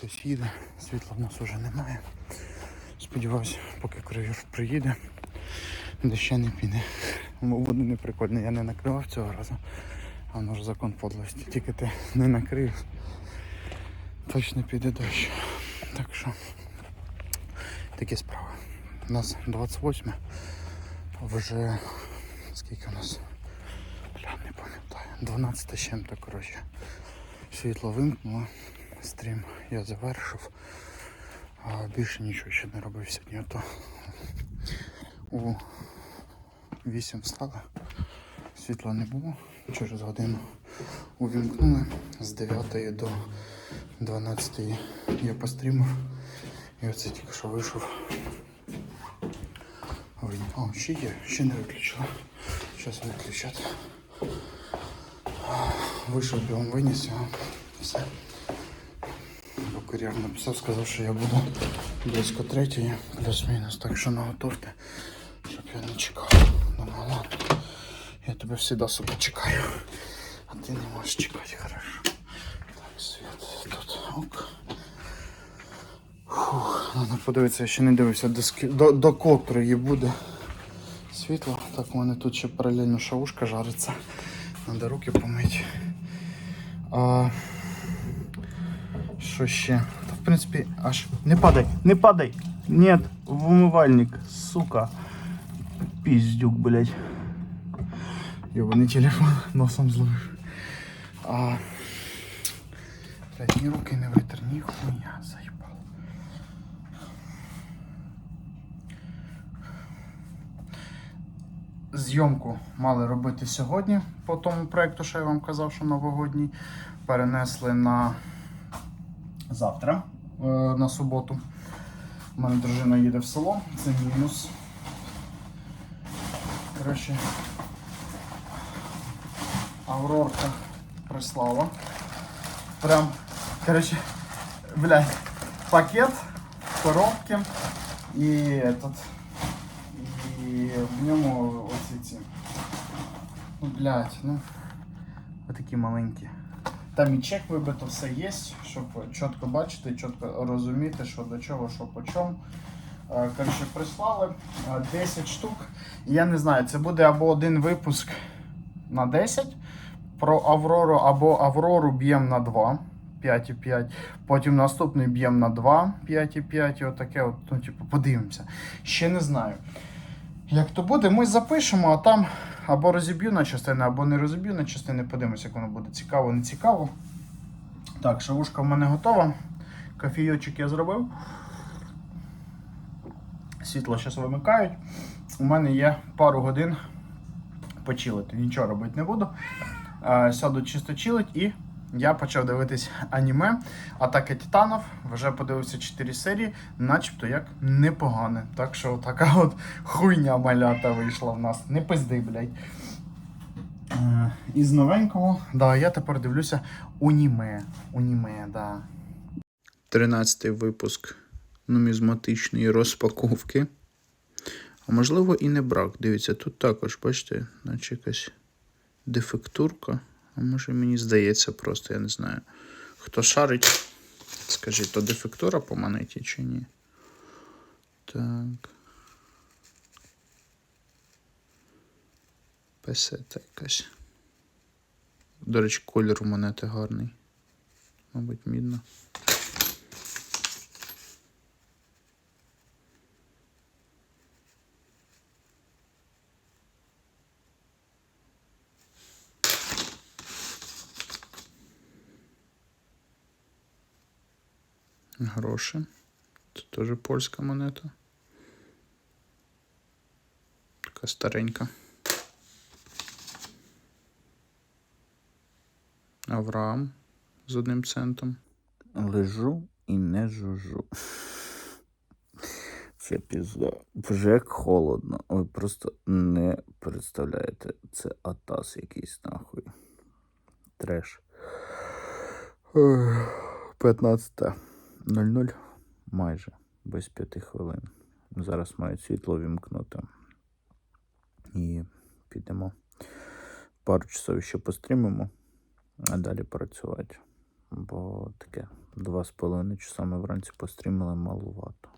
хтось їде, світла в нас уже немає. Сподіваюся, поки кур'єр приїде, де ще не піде. Буде не прикольно, я не накривав цього разу. А воно ж закон подлості. Тільки ти не накрив, точно піде дощ. Так що такі справи. У нас 28 вже скільки у нас? Бля, не пам'ятаю. 12 з чим-то, коротше. Світло вимкнуло, стрім я завершив. А більше нічого ще не робив сьогодні. А то у 8 встали, світла не було. Через годину увімкнули з 9 до 12 я пострімив. І оце тільки що вийшов. О, ще є, ще не виключила. Зараз виключати. Вийшов бігом виніс. Все. Кур'єр написав, сказав, що я буду близько третьої, плюс-мінус, так що наготовте, щоб я не чекав. Думаю, ладно. Я тебе завжди, сука, чекаю. А ти не можеш чекати, хорошо. Так, світ тут. Ок. Фух, надо подивитися, я ще не дивився, до, ски- до, до котрої буде світло. Так, у мене тут ще паралельно шавушка жариться. Надо руки помити. А, що ще? В принципі, аж. Не падай, не падай! Нет, в умивальник, сука. Пиздюк, блядь. Йобаний телефон носом зловив. А, блядь, ні руки не витер, ні хуйня, заїбав. Зйомку мали робити сьогодні по тому проєкту, що я вам казав, що новогодній. Перенесли на завтра, е, на суботу. У мене дружина їде в село, це мінус. Коротше, Аврорка прислала. Прям, коротше, блядь, пакет в коробці і этот, і в ньому оці ці. Ну, блядь, ну. Отакі маленькі. Там і чек вибито, все є, щоб чітко бачити, чітко розуміти, що до чого, що по чому. Е, Коротше, прислали е, 10 штук. Я не знаю, це буде або один випуск на 10 про Аврору, або Аврору б'ємо на 2. 5,5. Потім наступний б'ємо на 2, 5,5. І отаке, от, ну, типу, подивимося. Ще не знаю. Як то буде, ми запишемо, а там або розіб'ю на частини, або не розіб'ю на частини. Подивимося, як воно буде цікаво, не цікаво. Так, шавушка в мене готова. Кофійочок я зробив. Світло зараз вимикають. У мене є пару годин почилити. Нічого робити не буду. Е, Сяду чисто чилить і я почав дивитись аніме. Атака Титанів. Вже подивився 4 серії, начебто як непогане. Так що така от хуйня малята вийшла в нас. Не пизди, блядь. Е, Із новенького, да, я тепер дивлюся уніме. Уніме, да. 13 випуск нумізматичної розпаковки. А можливо і не брак. Дивіться, тут також, бачите, наче якась дефектурка. А може мені здається просто, я не знаю. Хто шарить, скажіть, то дефектура по монеті чи ні? Так. Песета якась. До речі, колір у монети гарний. Мабуть, мідно. Гроші. Це теж польська монета. Така старенька. Авраам з одним центом. Лежу і не жужу. Це пізда. Вже холодно. Ви просто не представляєте. Це атас якийсь нахуй. Треш. 15.00 майже без 5 хвилин. Зараз мають світло вімкнути. І підемо. Пару часов ще пострімимо, а далі працювати. бо таке два з половиною часами вранці пострімили малувато.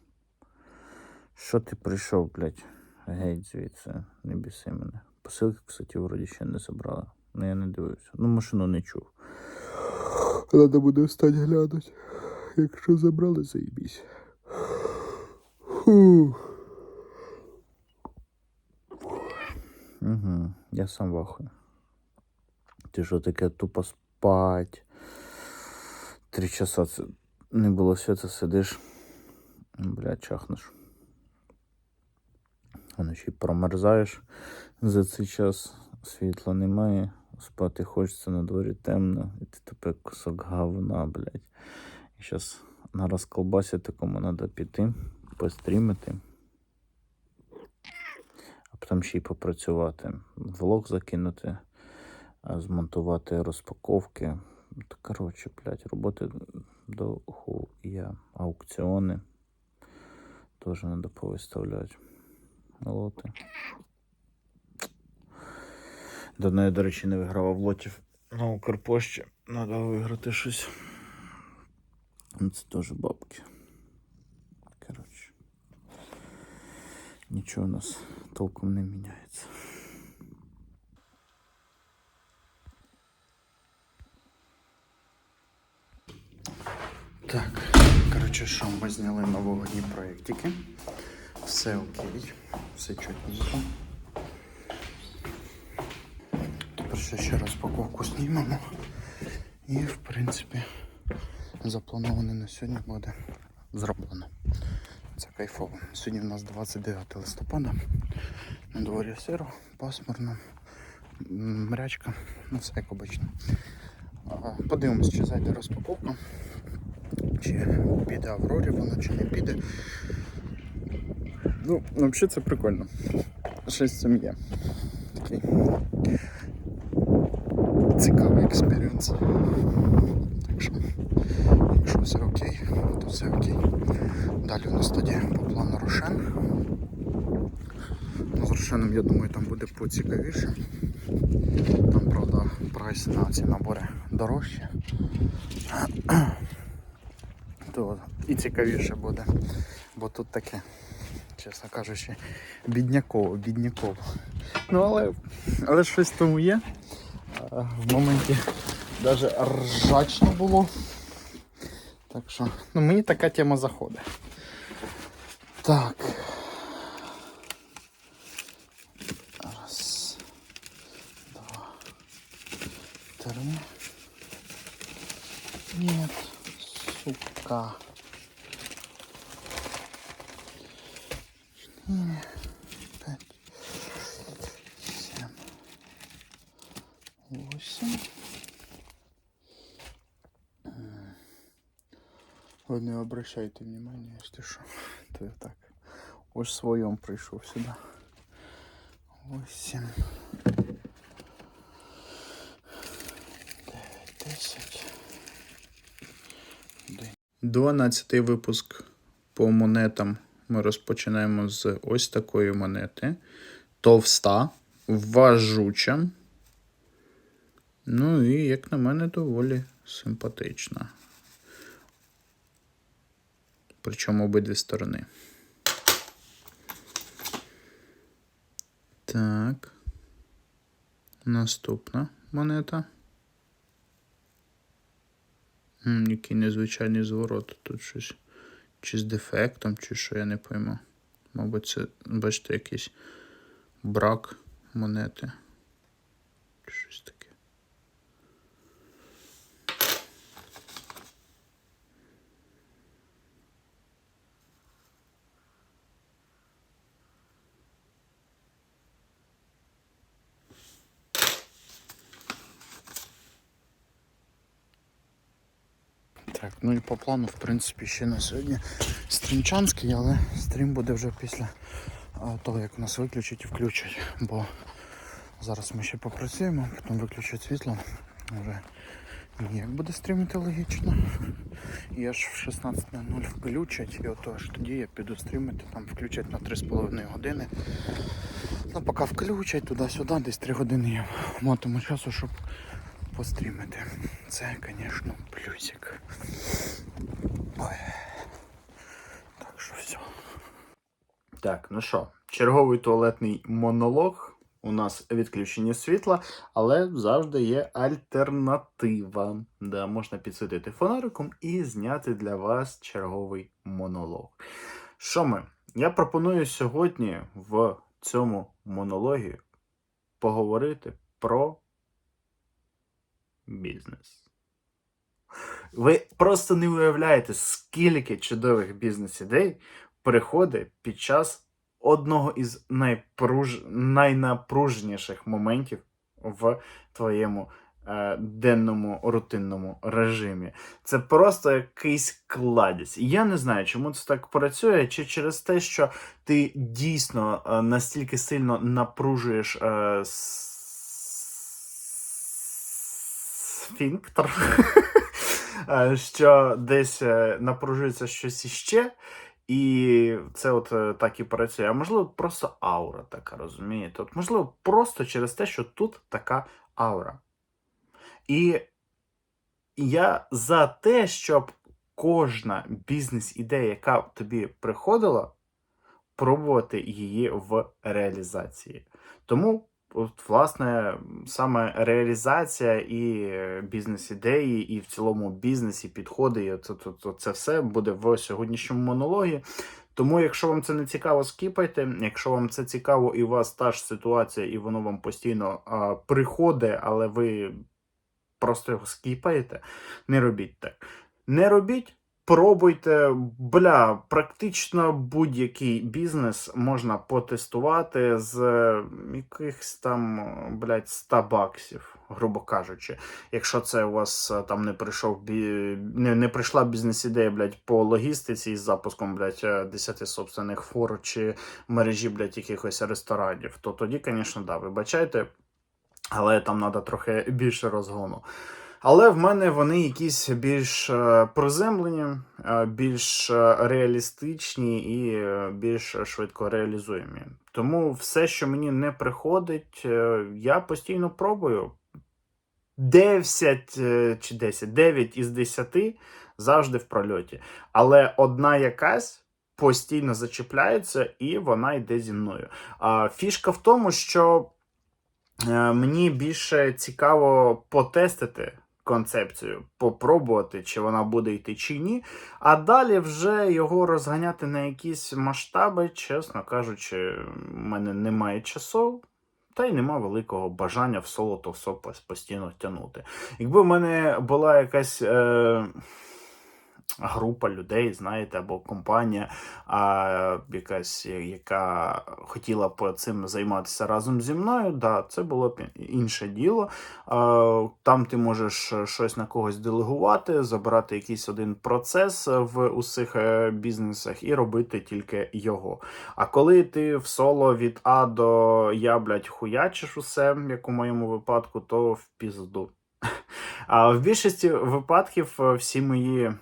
Що ти прийшов, блядь? Геть звідси, не біси мене. Посилки, кстати, вроді ще не забрали. Ну я не дивився. Ну, машину не чув. Треба буде встати глянути. Якщо забрали, заїбісь. Угу, я сам вахую. Ти що таке тупо спать. Три часа це не було свята, сидиш. Бля, чахнеш. Вночі промерзаєш за цей час, світла немає, спати хочеться на дворі темно, і ти тепер кусок говна, блядь. Зараз на розколбасі такому треба піти, пострімити, а потім ще й попрацювати. Влог закинути, змонтувати розпаковки. Коротше, блядь, роботи до хуя. Аукціони теж треба повиставляти. Лоти. До неї, до речі, не вигравав лотів на Укрпошті. Треба виграти щось. Ну, Це теж бабки. Коротше. Нічого у нас толком не міняється. Так, коротше, що ми зняли новогодні проєктики. Все окей, все чутненько. Тепер ще ще розпаковку знімемо. І, в принципі, заплановане на сьогодні буде зроблено. Це кайфово. Сьогодні в нас 29 листопада. На дворі сиро, пасмурно, мрячка, ну все як обично. Подивимось, чи зайде розпаковка чи піде Аврорі воно, чи не піде. Ну, взагалі це прикольно. Щось цьому є. Такий цікавий експіріенс. Так що, якщо все окей, то все окей. Далі у нас тоді по плану Рошен. Ну, з Рошеном, я думаю, там буде поцікавіше. Там, правда, прайс на ці набори дорожче то і цікавіше буде. Бо тут таке, чесно кажучи, бідняково, бідняково. Ну але, але щось тому є. В моменті навіть ржачно було. Так що, ну мені така тема заходить. Так. Раз, два, три. Нет, сука. Четыре, не обращайте внимания, если что. То я так. Ось в своем пришел сюда. Восемь. Дев'ять, десять. 12 випуск по монетам ми розпочинаємо з ось такої монети. Товста, важуча. Ну і, як на мене, доволі симпатична. Причому обидві сторони. Так. Наступна монета. Який незвичайний зворот. Тут щось чи з дефектом, чи що я не пойму. Мабуть, це, бачите, якийсь брак монети. Щось таке. Так, ну і по плану, в принципі, ще на сьогодні стрімчанський, але стрім буде вже після того, як нас виключать і включать. Бо зараз ми ще попрацюємо, потім виключать світло. Вже ніяк буде стрімити логічно. І аж в 16.00 включать, і ото аж тоді я піду стрімити, там включать на 3,5 години. Ну, поки включать туди-сюди, десь 3 години я матиму часу, щоб пострімити. Це, звісно, плюсик. Ой. Так що все. Так, ну що, черговий туалетний монолог. У нас відключення світла, але завжди є альтернатива. Да, можна підсвітити фонариком і зняти для вас черговий монолог. Що ми? Я пропоную сьогодні в цьому монологі поговорити про бізнес. Ви просто не уявляєте, скільки чудових бізнес-ідей приходить під час одного із найпруж... найнапружніших моментів в твоєму е, денному рутинному режимі. Це просто якийсь кладість. Я не знаю, чому це так працює, чи через те, що ти дійсно е, настільки сильно напружуєш е, с- сфінктер, е, що десь е, напружується щось іще. І це от е, так і працює. А можливо, просто аура така, розумієте? От, можливо, просто через те, що тут така аура. І я за те, щоб кожна бізнес-ідея, яка тобі приходила, пробувати її в реалізації. Тому, от, власне, саме реалізація і е, бізнес-ідеї, і в цілому бізнесі, підходи, це, це, це все буде в сьогоднішньому монологі. Тому, якщо вам це не цікаво, скіпайте. Якщо вам це цікаво, і у вас та ж ситуація, і воно вам постійно а, приходить, але ви просто його скіпаєте, не робіть так. Не робіть, пробуйте. Бля, практично будь-який бізнес можна потестувати з е, якихось там, е, блядь, 100 баксів, грубо кажучи. Якщо це у вас е, там не прийшов не, не прийшла бізнес-ідея, блядь, по логістиці із запуском, блядь, е, 10 собственних фор чи мережі, блядь, якихось ресторанів, то тоді, звісно, да, вибачайте, але там треба трохи більше розгону. Але в мене вони якісь більш е, приземлені, е, більш е, реалістичні і більш швидко реалізуємі. Тому все, що мені не приходить, я постійно пробую. 10 е, чи 10, 9 із 10 завжди в прольоті. Але одна якась постійно зачіпляється, і вона йде зі мною. А фішка в тому, що мені більше цікаво потестити концепцію, попробувати, чи вона буде йти чи ні. А далі вже його розганяти на якісь масштаби, чесно кажучи, в мене немає часу. Та й нема великого бажання в соло то все постійно тягнути. Якби в мене була якась е, група людей, знаєте, або компанія, а, якась, яка хотіла б цим займатися разом зі мною, да, це було б інше діло. А, Там ти можеш щось на когось делегувати, забрати якийсь один процес в усіх е, бізнесах і робити тільки його. А коли ти в соло від А до Я, блядь, хуячиш усе, як у моєму випадку, то в пізду. А в більшості випадків всі мої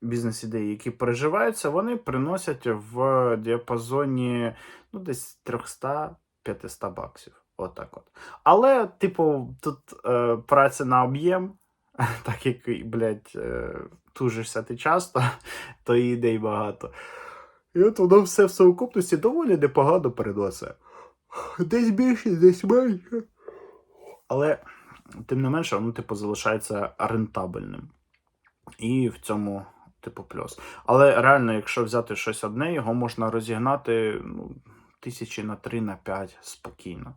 бізнес-ідеї, які переживаються, вони приносять в діапазоні ну, десь 300-500 баксів. Отак от. Але, типу, тут е, праця на об'єм, так як, блядь, е, тужишся ти часто, то і ідей багато. І от воно все в совокупності доволі непогано переносить. Десь більше, десь менше. Але, тим не менше, воно, типу, залишається рентабельним. І в цьому, типу, плюс. Але реально, якщо взяти щось одне, його можна розігнати ну, тисячі на три, на п'ять спокійно.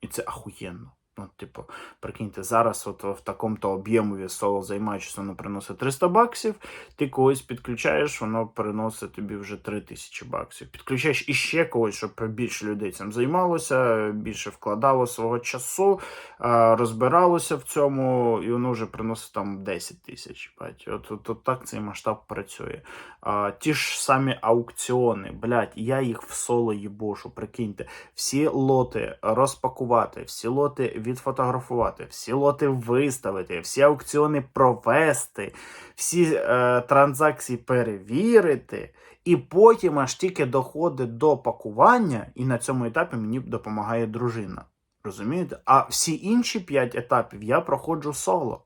І це ахуєнно. Ну, типу, прикиньте, зараз от в такому-то об'ємові соло займаючись, воно приносить 300 баксів, ти когось підключаєш, воно приносить тобі вже 3000 баксів. Підключаєш іще когось, щоб більше людей цим займалося, більше вкладало свого часу, розбиралося в цьому, і воно вже приносить там 10 тисяч. От, от, от так цей масштаб працює. А, ті ж самі аукціони, блядь, я їх в соло їбошу, прикиньте. Всі лоти розпакувати, всі лоти відфотографувати, всі лоти виставити, всі аукціони провести, всі е, транзакції перевірити, і потім аж тільки доходить до пакування, і на цьому етапі мені допомагає дружина. Розумієте? А всі інші п'ять етапів я проходжу соло.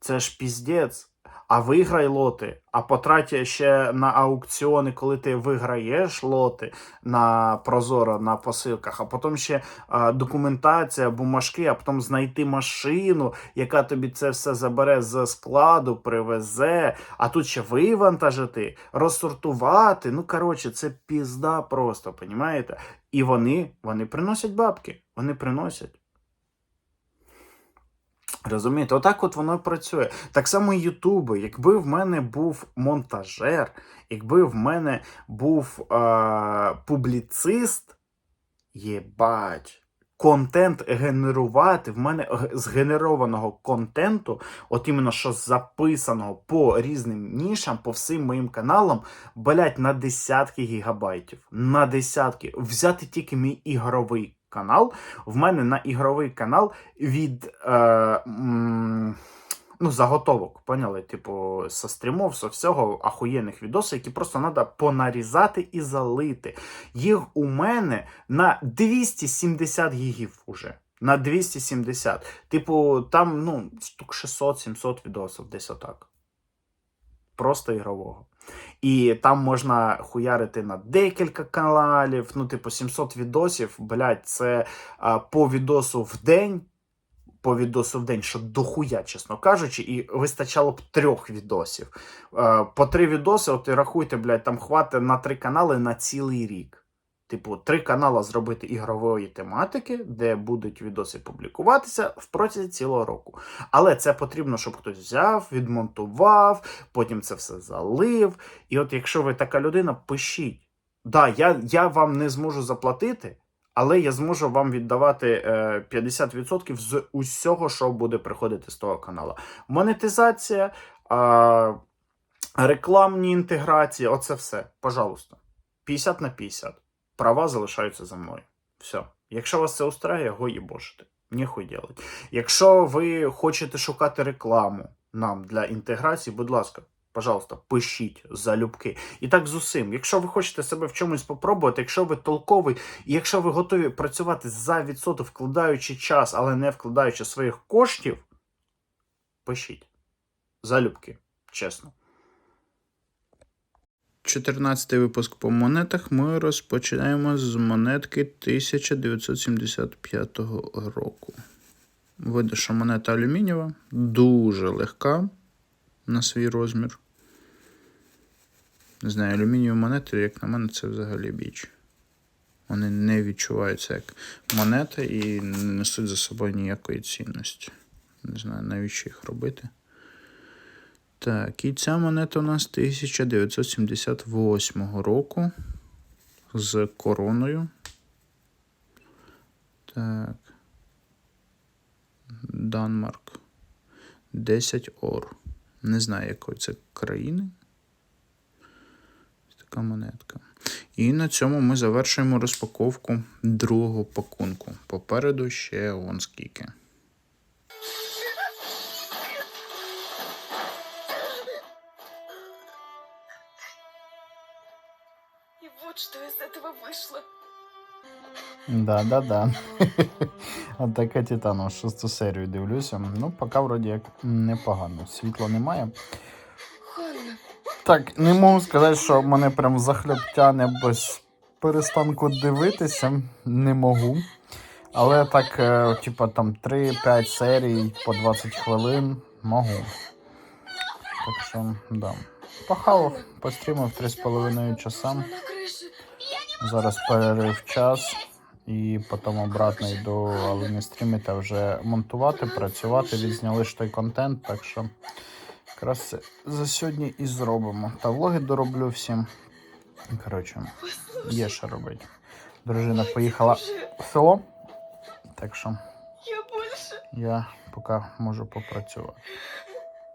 Це ж піздець. А виграй лоти, а потратя ще на аукціони, коли ти виграєш лоти на Прозоро на посилках, а потім ще а, документація, бумажки, а потім знайти машину, яка тобі це все забере з складу, привезе, а тут ще вивантажити, розсортувати. Ну, коротше, це пізда просто, понімаєте? І вони, вони приносять бабки. Вони приносять. Розумієте, отак от воно працює. Так само і Ютуби. Якби в мене був монтажер, якби в мене був е- публіцист, єбать, контент генерувати, в мене згенерованого контенту, от іменно що записаного по різним нішам, по всім моїм каналам, блять, на десятки гігабайтів. На десятки. Взяти тільки мій ігровий канал. В мене на ігровий канал від е, м, ну, заготовок, поняли? Типу, со стрімов, со всього ахуєнних відосів, які просто треба понарізати і залити. Їх у мене на 270 гігів уже. На 270. Типу, там, ну, штук 600-700 відосів, десь отак. Просто ігрового. І там можна хуярити на декілька каналів. Ну, типу, 700 відосів, блядь, це а, по відосу в день. По відосу в день, що дохуя, чесно кажучи, і вистачало б трьох відосів. Е, по три відоси, от і рахуйте, блядь, там хватить на три канали на цілий рік. Типу, три канали зробити ігрової тематики, де будуть відоси публікуватися в протязі цілого року. Але це потрібно, щоб хтось взяв, відмонтував, потім це все залив. І от якщо ви така людина, пишіть. Да, я, я вам не зможу заплатити, але я зможу вам віддавати е, 50% з усього, що буде приходити з того каналу. Монетизація, е, рекламні інтеграції, оце все. Пожалуйста. 50 на 50. Права залишаються за мною. Все. Якщо вас це устраює, го їбошите. Ніхуй делать. Якщо ви хочете шукати рекламу нам для інтеграції, будь ласка, пожалуйста, пишіть залюбки. І так з усім. Якщо ви хочете себе в чомусь попробувати, якщо ви толковий, і якщо ви готові працювати за відсоток, вкладаючи час, але не вкладаючи своїх коштів, пишіть. Залюбки. Чесно. 14 випуск по монетах ми розпочинаємо з монетки 1975 року. Видно, що монета алюмінієва, дуже легка на свій розмір. Не знаю, алюмінієві монети, як на мене, це взагалі біч. Вони не відчуваються як монета і не несуть за собою ніякої цінності. Не знаю, навіщо їх робити. Так, і ця монета у нас 1978 року з короною. Так. Данмарк. 10 ор. Не знаю, якої це країни. Така монетка. І на цьому ми завершуємо розпаковку другого пакунку. Попереду ще вон скільки. Да, да, да. Атака Титану, шосту серію дивлюся. Ну, поки вроді як непогано. Світла немає. Так, не можу сказати, що мене прям захльоп тяне без перестанку дивитися. Не можу. Але так, е, типа там 3-5 серій по 20 хвилин можу. Так що, да. Похавав, пострімив 3,5 часа. Зараз перерив час і потім обратно йду, але не стрімити, а вже монтувати, працювати, відзняли ж той контент, так що якраз це за сьогодні і зробимо. Та влоги дороблю всім. Коротше, є що робити. Дружина поїхала в село, так що я поки можу попрацювати.